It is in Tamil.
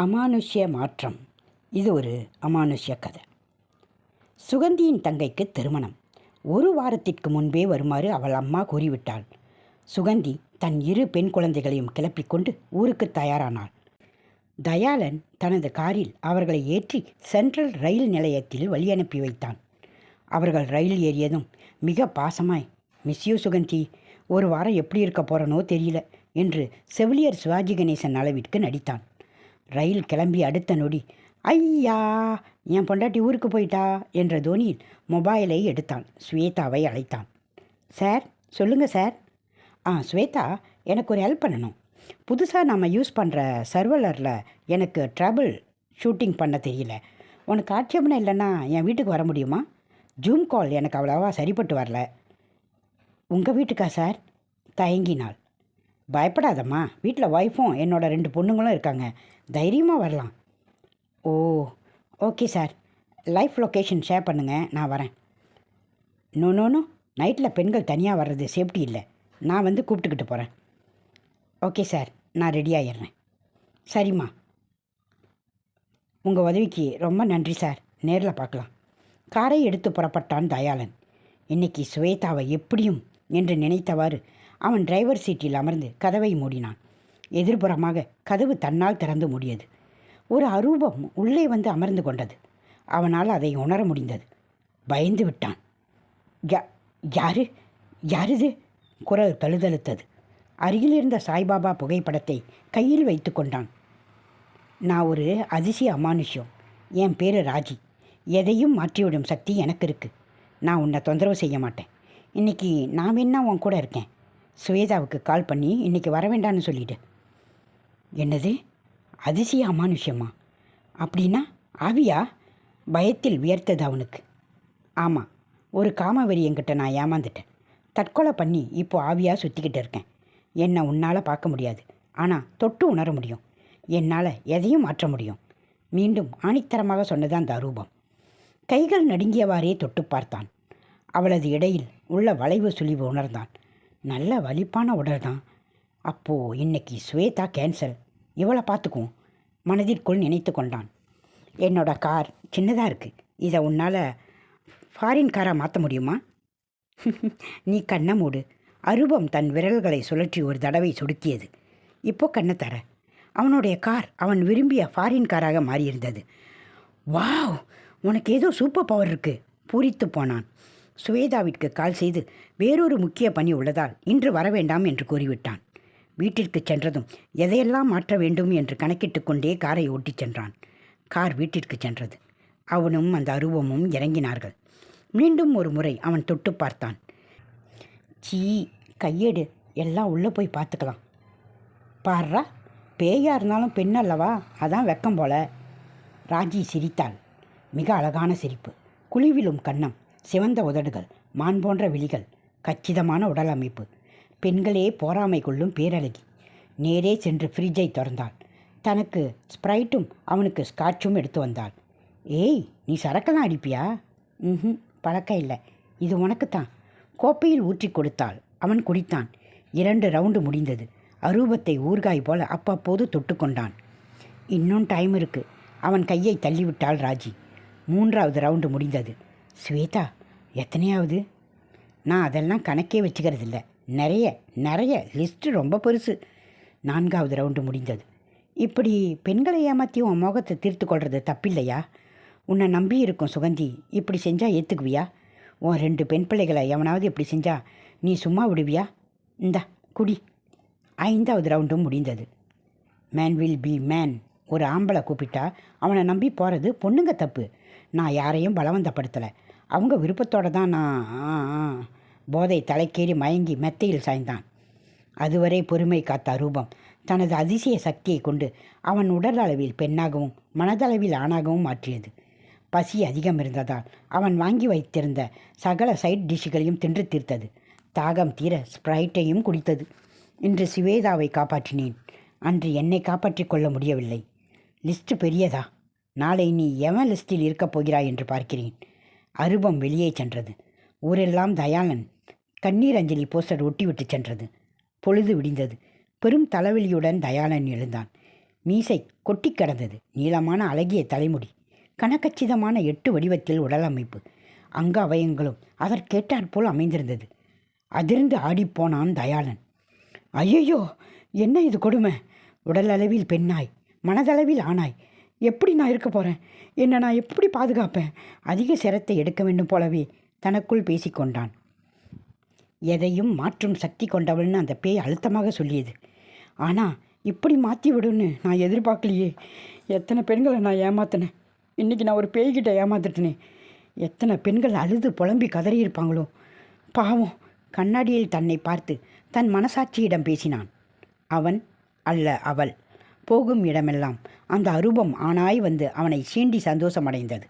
அமானுஷ்ய மாற்றம். இது ஒரு அமானுஷ்ய கதை. சுகந்தியின் தங்கைக்கு திருமணம். ஒரு வாரத்திற்கு முன்பே வருமாறு அவள் அம்மா கூறிவிட்டாள். சுகந்தி தன் இரு பெண் குழந்தைகளையும் கிளப்பிக் கொண்டு ஊருக்கு தயாரானாள். தயாளன் தனது காரில் அவர்களை ஏற்றி சென்ட்ரல் ரயில் நிலையத்தில் வழி அனுப்பி வைத்தான். அவர்கள் ரயில் ஏறியதும் மிக பாசமாய். Miss you Suganthi. ஒரு வாரம் எப்படி இருக்க போகிறனோ தெரியல என்று செவிலியர் சிவாஜி கணேசன் அளவிற்கு நடித்தான். ரயில் கிளம்பி அடுத்த நொடி. ஐயா என் பொண்டாட்டி ஊருக்கு போயிட்டா? என்ற தோனியில் மொபைலை எடுத்தான். ஸ்வேதாவை அழைத்தான். சார் சொல்லுங்கள் சார். ஆ ஸ்வேதா எனக்கு ஒரு ஹெல்ப் பண்ணணும். புதுசாக நம்ம யூஸ் பண்ணுற சர்வலரில் எனக்கு ட்ரபிள் ஷூட்டிங் பண்ண தெரியல. உனக்கு ஆட்சேபனை இல்லைன்னா என் வீட்டுக்கு வர முடியுமா? ஜூம் கால் எனக்கு அவ்வளோவா சரிப்பட்டு வரல. உங்கள் வீட்டுக்கா சார்? தயங்கினாள். பயப்படாதம்மா. வீட்டில் ஒய்ஃபும் என்னோட ரெண்டு பொண்ணுங்களும் இருக்காங்க. தைரியமாக வரலாம். ஓ okay sir live location share பண்ணுங்கள் நான் வரேன். நோ நோ நோ நைட்டில் பெண்கள் தனியாக வர்றது சேஃப்டி இல்லை. நான் வந்து கூப்பிட்டுக்கிட்டு போகிறேன் ஓகே சார் நான் ரெடி ஆயிடுறேன். சரிம்மா. உங்கள் உதவிக்கு ரொம்ப நன்றி சார் நேரில் பார்க்கலாம். காரை எடுத்து புறப்பட்டான் தயாளன். இன்னைக்கு சுவேதாவை எப்படியும் என்று நினைத்தவாறு அவன் டிரைவர் சீட்டில் அமர்ந்து கதவை மூடினான். எதிர்புறமாக கதவு தன்னால் திறந்து மூடியது. ஒரு அரூபம் உள்ளே வந்து அமர்ந்து கொண்டது. அவனால் அதை உணர முடிந்தது. பயந்து விட்டான். யா யாரு? யாருது? குரல் தழுதழுத்தது. அருகில் இருந்த சாய்பாபா புகைப்படத்தை கையில் வைத்து கொண்டான். நான் ஒரு அதிசய அமானுஷ்யம். என் பேர் ராஜி. எதையும் மாற்றிவிடும் சக்தி எனக்கு இருக்குது நான் உன்னை தொந்தரவு செய்ய மாட்டேன். இன்றைக்கி நான் வேணா உன் கூட இருக்கேன். சுவேதாவுக்கு கால் பண்ணி இன்றைக்கி வர வேண்டான்னு சொல்லிடு என்னது? அதிசய அமானுஷ்யமா? அப்படின்னா ஆவியா? பயத்தில் வியர்த்தது அவனுக்கு. ஆமாம் ஒரு காமவெறி என்கிட்ட நான் ஏமாந்துட்டேன். தற்கொலை பண்ணி இப்போ ஆவியாக சுற்றிக்கிட்டு இருக்கேன். என்னை உன்னால் பார்க்க முடியாது. ஆனால் தொட்டு உணர முடியும். என்னால் எதையும் மாற்ற முடியும். மீண்டும் ஆணித்தரமாக சொன்னது அந்த அரூபம். கைகள் நடுங்கியவாறே தொட்டு பார்த்தான். அவளது இடையில் உள்ள வளைவு சுழிவு உணர்ந்தான். நல்ல வலிப்பான உடல் தான். அப்போது இன்னைக்கு ஸ்வேதா கேன்சல் இவளை பார்த்துக்குவோம் மனதிற்குள் நினைத்து கொண்டான். என்னோட கார் சின்னதாக இருக்குது இதை உன்னால் ஃபாரின் காராக மாற்ற முடியுமா? நீ கண்ணை மூடு. அருபம் தன் விரல்களை சுழற்றி ஒரு தடவை சொடுக்கியது இப்போ கண்ணை தர. அவனுடைய கார் அவன் விரும்பிய ஃபாரின் காராக மாறியிருந்தது. வாவ்! உனக்கு ஏதோ சூப்பர் பவர் இருக்குது பூரித்து போனான். சுவேதாவிற்கு கால் செய்து வேறொரு முக்கிய பணி உள்ளதால் இன்று வரவேண்டாம் என்று கூறிவிட்டான். வீட்டிற்கு சென்றதும் எதையெல்லாம் மாற்ற வேண்டும் என்று கணக்கிட்டு கொண்டே காரை ஓட்டிச் சென்றான். கார் வீட்டிற்கு சென்றது. அவனும் அந்த அருவமும் இறங்கினார்கள். மீண்டும் ஒரு முறை அவன் தொட்டு பார்த்தான். சீ கையேடு. எல்லாம் உள்ளே போய் பார்த்துக்கலாம். பாடுறா பேயா இருந்தாலும் பெண் அல்லவா? அதான் வெக்கம் போல. ராஜி சிரித்தாள். மிக அழகான சிரிப்பு. குழிவிலும் கண்ணம். சிவந்த உதடுகள் மான் போன்ற விழிகள் கச்சிதமான உடல் அமைப்பு. பெண்களே போராமை கொள்ளும் பேரழகி. நேரே சென்று ஃப்ரிட்ஜை திறந்தாள். தனக்கு ஸ்ப்ரைட்டும் அவனுக்கு ஸ்காட்சும் எடுத்து வந்தாள். ஏய் நீ சரக்கெல்லாம் அடிப்பியா? ம் பழக்கம் இல்லை. இது உனக்குத்தான். கோப்பையில் ஊற்றி கொடுத்தாள். அவன் குடித்தான். இரண்டு ரவுண்டு முடிந்தது. அரூபத்தை ஊர்காய் போல அப்பப்போது தொட்டுக்கொண்டான் இன்னும் டைம் இருக்கு. அவன் கையை தள்ளிவிட்டாள் ராஜி. மூன்றாவது ரவுண்டு முடிந்தது. ஸ்வேதா எத்தனையாவது? நான் அதெல்லாம் கணக்கே வச்சுக்கிறது இல்லை நிறைய நிறைய லிஸ்ட்டு ரொம்ப பெருசு. நான்காவது ரவுண்டு முடிந்தது. இப்படி பெண்களை ஏமாற்றி உன் மோகத்தை தீர்த்து கொள்வது தப்பில்லையா? உன்னை நம்பி இருக்கும் சுகந்தி இப்படி செஞ்சால் ஏற்றுக்குவியா உன் ரெண்டு பெண் பிள்ளைகளை எவனாவது இப்படி செஞ்சால் நீ சும்மா விடுவியா? இந்தா குடி. ஐந்தாவது ரவுண்டும் முடிந்தது. மேன் வில் பி மேன் ஒரு ஆம்பளை கூப்பிட்டா அவனை நம்பி போகிறது பொண்ணுங்க தப்பு. நான் யாரையும் பலவந்தப்படுத்தலை. அவங்க விருப்பத்தோடு தான் நான் போதை தலைக்கேறி மயங்கி மெத்தையில் சாய்ந்தான். அதுவரை பொறுமை காத்த அரூபம் தனது அதிசய சக்தியை கொண்டு அவன் உடல் அளவில் பெண்ணாகவும் மனதளவில் ஆணாகவும் மாற்றியது. பசி அதிகம் இருந்ததால் அவன் வாங்கி வைத்திருந்த சகல சைட் டிஷ்களையும் தின்று தீர்த்தது. தாகம் தீர ஸ்ப்ரைட்டையும் குடித்தது. இன்று சிவேதாவை காப்பாற்றினேன். அன்று என்னை காப்பாற்றிக் கொள்ள முடியவில்லை. லிஸ்ட் பெரியதா? நாளை நீ எவன் லிஸ்டில் இருக்கப் போகிறாய் என்று பார்க்கிறேன். அருபம் வெளியே சென்றது. ஊரெல்லாம் தயாளன். கண்ணீர் அஞ்சலி போஸ்டர் ஒட்டிவிட்டு சென்றது. பொழுது விடிந்தது. பெரும் தலைவலியுடன் தயாளன் எழுந்தான். மீசை கொட்டி கிடந்தது. நீளமான அழகிய தலைமுடி. கனக்கச்சிதமான எட்டு வடிவத்தில் உடலமைப்பு. அங்க அவயங்களும் அதற்கேட்டாற்போல் அமைந்திருந்தது. அதிர்ந்து ஆடிப்போனான் தயாளன். ஐயையோ! என்ன இது கொடுமை? உடலளவில் பெண்ணாய். மனதளவில் ஆணாய். எப்படி நான் இருக்க போகிறேன் என்னை நான் எப்படி பாதுகாப்பேன்? அதிக சிரத்தை எடுக்க வேண்டும் போலவே தனக்குள் பேசிக்கொண்டான். எதையும் மாற்றும் சக்தி கொண்டவள்னு அந்த பேய் அழுத்தமாக சொல்லியது. ஆனால் இப்படி மாற்றி விடுன்னு நான் எதிர்பார்க்கலையே. எத்தனை பெண்களை நான் ஏமாத்தினேன்? இன்றைக்கி நான் ஒரு பேய்கிட்ட ஏமாத்துட்டேனே. எத்தனை பெண்கள் அழுது புலம்பி கதறியிருப்பாங்களோ பாவம் கண்ணாடியில் தன்னை பார்த்து தன் மனசாட்சியிடம் பேசினான். அவன் அல்ல அவள். போகும் இடமெல்லாம். அந்த அரூபம் ஆனாய் வந்து அவனை சீண்டி சந்தோஷமடைந்தது.